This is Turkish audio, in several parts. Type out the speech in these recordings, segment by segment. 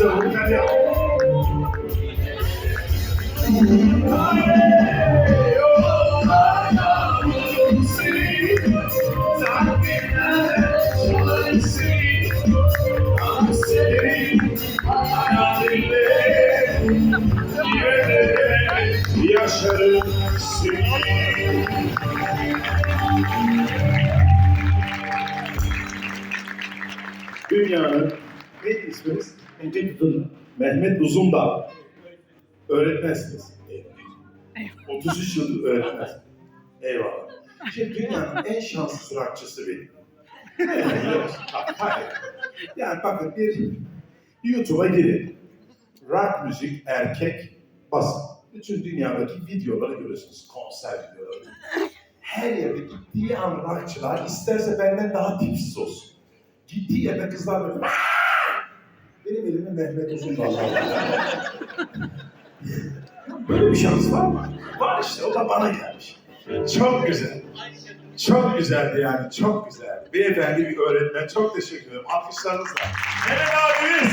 çabuk Dünyanın ne isminiz? Önce tutun. Mehmet Uzundağ. Öğretmensiniz. Eyvallah. 33 yıldır öğretmens. Eyvallah. Şimdi dünyanın en şanssız rockçısı benim. Hayır. Yani bakın bir YouTube'a girin. Rock müzik, erkek, basın. Bütün dünyadaki videoları görürsünüz. Konser videoları. Her yerde gittiği an rockçılar isterse benden daha tipsiz olsun. Gittiği yerde kızlar böyle! Benim elimin Mehmet Uzun Böyle bir şans var mı? Var işte o da bana gelmiş. Çok güzel. Çok güzeldi yani çok güzel. Beyefendi bir öğretmen çok teşekkür ederim. Alkışlarınızla. Mehmet abimiz.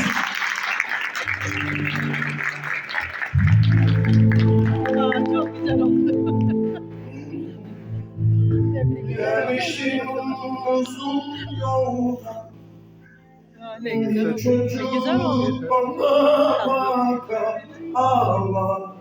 Çok güzel oldu. Gelmişim uzun yoldan. Ne güzel oldu. Ne güzel oldu.